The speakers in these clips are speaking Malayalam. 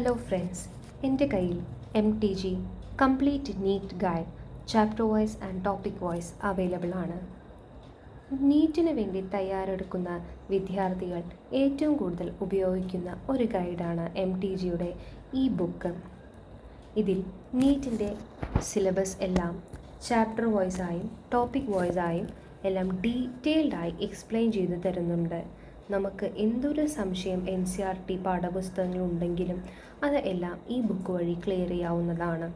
ഹലോ ഫ്രണ്ട്സ് എന്റെ കയ്യിൽ M T G complete NEET guide chapter wise and topic wise available ആണ്. നീറ്റിന് വേണ്ടി തയ്യാറെടുക്കുന്ന വിദ്യാർത്ഥികൾ ഏറ്റവും കൂടുതൽ ഉപയോഗിക്കുന്ന ഒരു ഗൈഡാണ് എം ടി ജിയുടെ ഈ ബുക്ക് ഇതിൽ നീറ്റിന്റെ സിലബസ് എല്ലാം ചാപ്റ്റർ വൈസായും ടോപ്പിക് വൈസായും എല്ലാം ഡീറ്റെയിൽഡായി എക്സ്പ്ലെയിൻ ചെയ്ത് തരുന്നുണ്ട്. നമുക്ക് എന്തൊരു സംശയം എൻ സി ആർ ടി പാഠപുസ്തകങ്ങളുണ്ടെങ്കിലും അത് എല്ലാം ഈ ബുക്ക് വഴി ക്ലിയർ ചെയ്യാവുന്നതാണ്.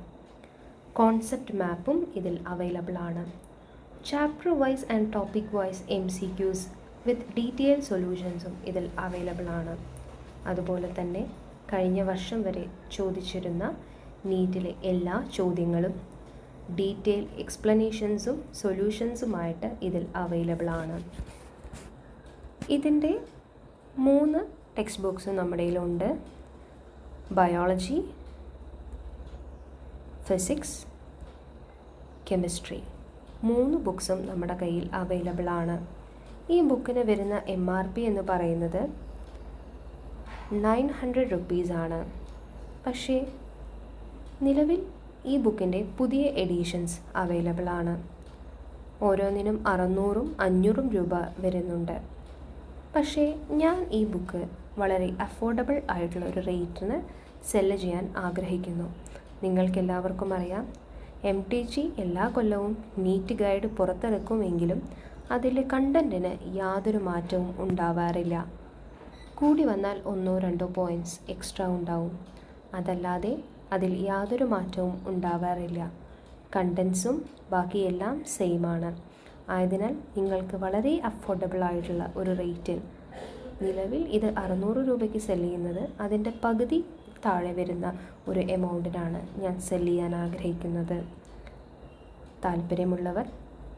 കോൺസെപ്റ്റ് മാപ്പും ഇതിൽ അവൈലബിൾ ആണ്. Chapter wise and topic wise M C Qs with detail സൊല്യൂഷൻസും ഇതിൽ അവൈലബിൾ ആണ്. അതുപോലെ തന്നെ കഴിഞ്ഞ വർഷം വരെ ചോദിച്ചിരുന്ന നീറ്റിലെ എല്ലാ ചോദ്യങ്ങളും ഡീറ്റെയിൽ എക്സ്പ്ലനേഷൻസും സൊല്യൂഷൻസുമായിട്ട് ഇതിൽ അവൈലബിൾ ആണ്. ഇതിന്റെ മൂന്ന് ടെക്സ്റ്റ് ബുക്സ് നമ്മുടെ കയ്യിലുണ്ട്. ബയോളജി ഫിസിക്സ് കെമിസ്ട്രി മൂന്ന് ബുക്സും നമ്മുടെ കയ്യിൽ അവൈലബിൾ ആണ്. ഈ ബുക്കിന് വരുന്ന എം ആർ പി എന്ന് പറയുന്നത് നയൻ ഹൺഡ്രഡ് റുപ്പീസാണ് പക്ഷേ നിലവിൽ ഈ ബുക്കിന്റെ പുതിയ എഡീഷൻസ് അവൈലബിൾ ആണ്. ഓരോന്നിനും അറുന്നൂറും അഞ്ഞൂറും രൂപ വരുന്നുണ്ട്. പക്ഷേ ഞാൻ ഈ ബുക്ക് വളരെ അഫോർഡബിൾ ആയിട്ടുള്ള ഒരു റേറ്റിന് സെല്ല് ചെയ്യാൻ ആഗ്രഹിക്കുന്നു. നിങ്ങൾക്കെല്ലാവർക്കും അറിയാം എം ടി ജി എല്ലാ കൊല്ലവും നീറ്റ് ഗൈഡ് പുറത്തിറക്കുമെങ്കിലും അതിലെ കണ്ടന്റിന് യാതൊരു മാറ്റവും ഉണ്ടാവാറില്ല. കൂടി വന്നാൽ ഒന്നോ രണ്ടോ പോയിന്റ്സ് എക്സ്ട്രാ ഉണ്ടാവും. അതല്ലാതെ അതിൽ യാതൊരു മാറ്റവും ഉണ്ടാവാറില്ല. കണ്ടൻസും ബാക്കിയെല്ലാം സെയിമാണ്. ആയതിനാൽ നിങ്ങൾക്ക് വളരെ അഫോർഡബിൾ ആയിട്ടുള്ള ഒരു റേറ്റിൽ നിലവിൽ ഇത് അറുന്നൂറ് രൂപയ്ക്ക് സെൽ ചെയ്യുന്നത് അതിന്റെ പകുതി താഴെ വരുന്ന ഒരു എമൗണ്ടിനാണ് ഞാൻ സെൽ ചെയ്യാൻ ആഗ്രഹിക്കുന്നത്. താല്പര്യമുള്ളവർ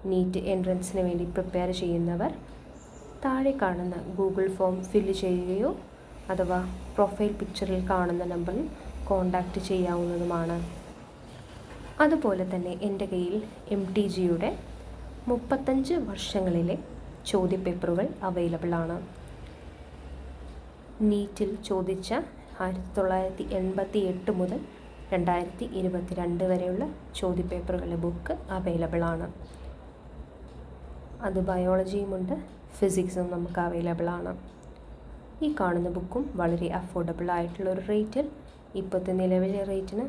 നീറ്റ് എൻട്രൻസിന് വേണ്ടി പ്രിപ്പയർ ചെയ്യുന്നവർ താഴെ കാണുന്ന ഗൂഗിൾ ഫോം ഫില്ല് ചെയ്യുകയോ അഥവാ പ്രൊഫൈൽ പിക്ചറിൽ കാണുന്ന നമ്പറിൽ കോണ്ടാക്റ്റ് ചെയ്യാവുന്നതുമാണ്. അതുപോലെ തന്നെ എന്റെ കയ്യിൽ എം ടി ജിയുടെ മുപ്പത്തഞ്ച് വർഷങ്ങളിലെ ചോദ്യപേപ്പറുകൾ അവൈലബിൾ ആണ്. നീറ്റിൽ ചോദിച്ച ആയിരത്തി തൊള്ളായിരത്തി എൺപത്തി എട്ട് മുതൽ രണ്ടായിരത്തി ഇരുപത്തി രണ്ട് വരെയുള്ള ചോദ്യപേപ്പറുകളുടെ ബുക്ക് അവൈലബിൾ ആണ്. അത് ബയോളജിയുമുണ്ട് ഫിസിക്സും നമുക്ക് അവൈലബിൾ ആണ്. ഈ കാണുന്ന ബുക്കും വളരെ അഫോർഡബിൾ ആയിട്ടുള്ള ഒരു റേറ്റിൽ ഇപ്പോഴത്തെ നിലവിലെ റേറ്റിന്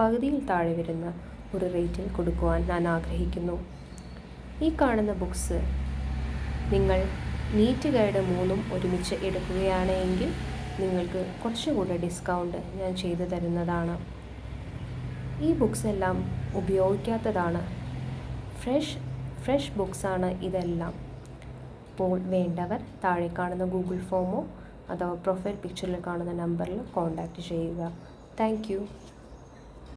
പകുതിയിൽ താഴെ വരുന്ന ഒരു റേറ്റിൽ കൊടുക്കുവാൻ ഞാൻ ആഗ്രഹിക്കുന്നു. ഈ കാണുന്ന ബുക്സ് നിങ്ങൾ നീറ്റ് ഗൈഡ് മൂന്നും ഒരുമിച്ച് എടുക്കുകയാണെങ്കിൽ നിങ്ങൾക്ക് കുറച്ചുകൂടെ ഡിസ്കൗണ്ട് ഞാൻ ചെയ്തു തരുന്നതാണ്. ഈ ബുക്സ് എല്ലാം ഉപയോഗിക്കാത്തതാണ്. ഫ്രഷ് ഫ്രഷ് ബുക്സാണ് ഇതെല്ലാം. അപ്പോൾ വേണ്ടവർ താഴെ കാണുന്ന ഗൂഗിൾ ഫോമോ അഥവാ പ്രൊഫൈൽ പിക്ചറിൽ കാണുന്ന നമ്പറിൽ കോൺടാക്റ്റ് ചെയ്യുക. താങ്ക്